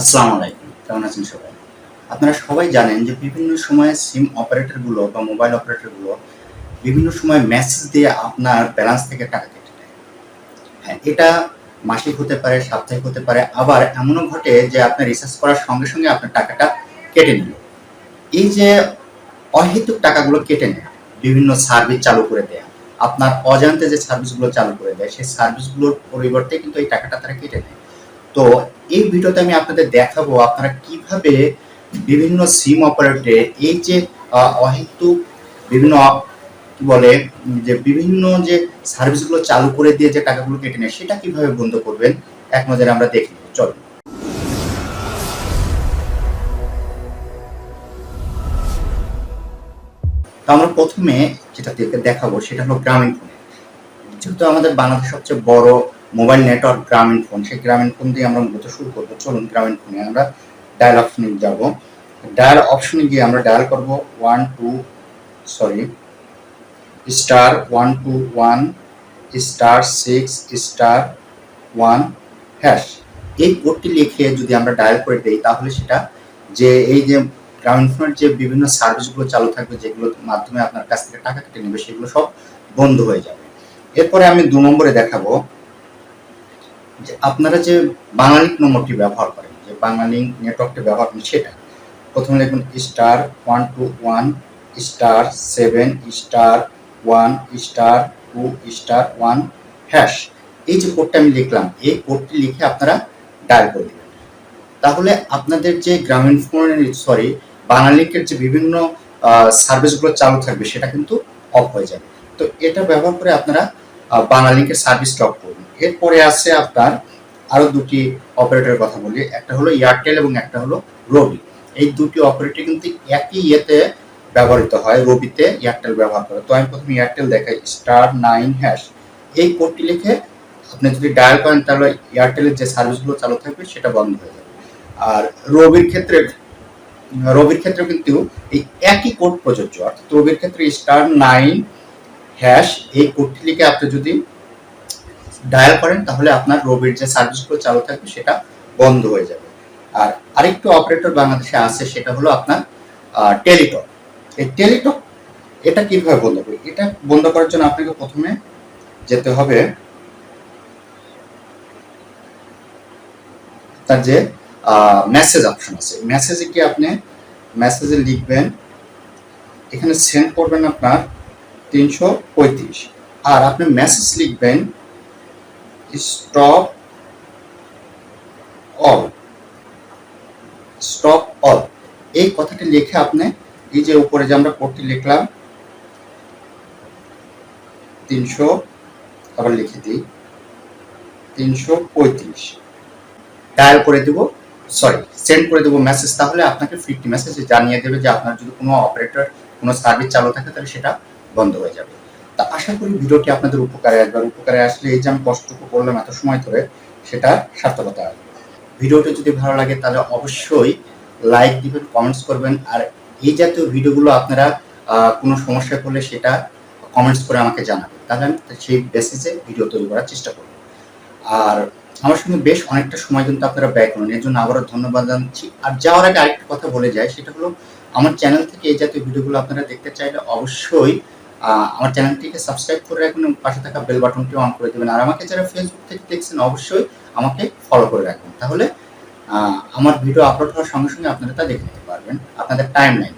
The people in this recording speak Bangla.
আসসালামু আলাইকুম, কেমন আছেন সবাই? আপনারা সবাই জানেন যে বিভিন্ন সময়ে সিম অপারেটরগুলো বা মোবাইল অপারেটরগুলো বিভিন্ন সময় মেসেজ দিয়ে আপনার ব্যালেন্স থেকে টাকা কেটে নেয়। হ্যাঁ এটা মাসিক হতে পারে, সাপ্তাহিক হতে পারে, আবার এমনও ঘটে যে আপনার রিচার্জ করার সঙ্গে সঙ্গে আপনার টাকাটা কেটে নিল। এই যে অহেতুক টাকাগুলো কেটে নেয়, বিভিন্ন সার্ভিস চালু করে দেয়, আপনার অজান্তে যে সার্ভিসগুলো চালু করে দেয়, সেই সার্ভিসগুলোর পরিবর্তে কিন্তু এই টাকাটা তারা কেটে নেয়। তো এই ভিডিওতে আমি আপনাদের দেখাবো আপনারা কীভাবে বিভিন্ন সিম অপারেটরে এই যে অহেতুক বিভিন্ন কি বলে যে বিভিন্ন যে সার্ভিসগুলো চালু করে দিয়ে যে টাকাগুলো কেটে নেয়, সেটা কীভাবে বন্ধ করবেন, এক নজরে আমরা দেখি চলো তো আমরা প্রথমে যেটা দেখাবো, সেটা হলো গ্রামীণ ফোন। যেহেতু আমাদের বাংলাদেশ সবচেয়ে বড় মোবাইল নেটওয়ার্ক, গ্রামীণ ফোন। সেই গ্রামীণ ফোন দিয়ে আমরা মূলত শুরু করব। চলুন গ্রামীণ ফোনে আমরা ডায়াল অপশনে যাব। ডায়াল অপশনে গিয়ে আমরা ডায়াল করব one two sorry star one two one star six star one hash এই কোডটি লিখে যদি আমরা ডায়াল করে দিই, তাহলে সেটা যে এই যে গ্রামীণ ফোনের যে বিভিন্ন সার্ভিসগুলো চালু থাকবে, যেগুলোর মাধ্যমে আপনার কাছ থেকে টাকা কেটে নেবে, সেগুলো সব বন্ধ হয়ে যাবে। এরপরে আমি দু নম্বরে দেখাবো। যে আপনারা যে বাঙালি নম্বরটি ব্যবহার করেন, যে বাঙালি নেটওয়ার্কটি ব্যবহার করেন সেটা, প্রথমে লিখুন star one two one star seven star one star two star one hash এই যে কোডটা আমি লিখলাম, এই কোডটি লিখে আপনারা ডায়াল করে দেবেন। তাহলে আপনাদের যে গ্রামীণ ফোন সরি বাঙালিকের যে বিভিন্ন সার্ভিসগুলো চালু থাকবে সেটা কিন্তু অফ হয়ে যাবে। তো এটা ব্যবহার করে আপনারা বাংলালিংকের সার্ভিস স্টপ করুন এরপরে আছে আপনার আরও দুটি অপারেটরের কথা বলি। একটা হলো এয়ারটেল এবং একটা হলো রবি এই দুটি অপারেটর কিন্তু একই ইয়েতে ব্যবহৃত হয় রবিতে এয়ারটেল ব্যবহার করে। তো আমি প্রথমে এয়ারটেল দেখাই স্টার নাইন হ্যাশ এই কোডটি লিখে আপনি যদি ডায়াল করেন, তাহলে এয়ারটেলের যে সার্ভিসগুলো চালু থাকবে, সেটা বন্ধ হয়ে যাবে। আর রবির ক্ষেত্রে রবির ক্ষেত্রে কিন্তু এই একই কোড প্রযোজ্য। অর্থাৎ রবির ক্ষেত্রে স্টার নাইন হ্যাশ এই কোডটি লিখে আপনি যদি ডায়াল করেন, তাহলে আপনার রবির যে সার্ভিসগুলো চালু থাকবে, সেটা বন্ধ হয়ে যাবে। আর আরেকটু অপারেটর বাংলাদেশে আছে, সেটা হলো আপনার টেলিটক এই টেলিটক এটা কীভাবে বন্ধ করবে এটা বন্ধ করার জন্য আপনাকে প্রথমে যেতে হবে তার যে মেসেজ অপশন আছে। মেসেজে কি আপনি মেসেজে লিখবেন, এখানে সেন্ড করবেন আপনার তিনশো পঁয়ত্রিশ। আর আপনি মেসেজ লিখবেন স্টপ অল স্টপ অল এই কথাটি লিখে আপনি এই যে উপরে যে আমরা কোডটি লিখলাম, তিনশো, আবার লিখে দিই, তিনশো পঁয়ত্রিশ। ডায়াল করে দেব সরি সেন্ড করে দেবো মেসেজ তাহলে আপনাকে ফিফটি মেসেজ জানিয়ে দেবে যে আপনার যদি কোনো অপারেটর কোনো সার্ভিস চালু থাকে, তাহলে সেটা বন্ধ হয়ে যাবে। তা আশা করি ভিডিওটি আপনাদের উপকারে আসবে। উপকারে আসলে এই যে আমি কষ্টটুকু করলাম এত সময় ধরে, সেটা সার্থকতা আসবে ভিডিওটি যদি ভালো লাগে, তাহলে অবশ্যই লাইক দিবেন কমেন্টস করবেন। আর এই জাতীয় ভিডিওগুলো আপনারা কোনো সমস্যা করলে সেটা কমেন্টস করে আমাকে জানাবেন। তাহলে আমি সেই বেসিসে ভিডিও তৈরি করার চেষ্টা করব। আর আমার সঙ্গে বেশ অনেকটা সময় কিন্তু আপনারা ব্যয় করেন এর জন্য আবারও ধন্যবাদ জানাচ্ছি। আর যাওয়ার আগে আরেকটা কথা বলে যায়, সেটা হলো, আমার চ্যানেল থেকে এই জাতীয় ভিডিওগুলো আপনারা দেখতে চাইলে অবশ্যই আমার চ্যানেলটিকে সাবস্ক্রাইব করে রাখুন এবং পাশে থাকা বেল বাটনটি অন করে দেবেন। আর আমাকে যারা ফেসবুক থেকে দেখছেন, অবশ্যই আমাকে ফলো করে রাখবেন। তাহলে আমার ভিডিও আপলোড হওয়ার সঙ্গে সঙ্গে আপনারা তা দেখে নিতে পারবেন। আপনাদের টাইম লাইন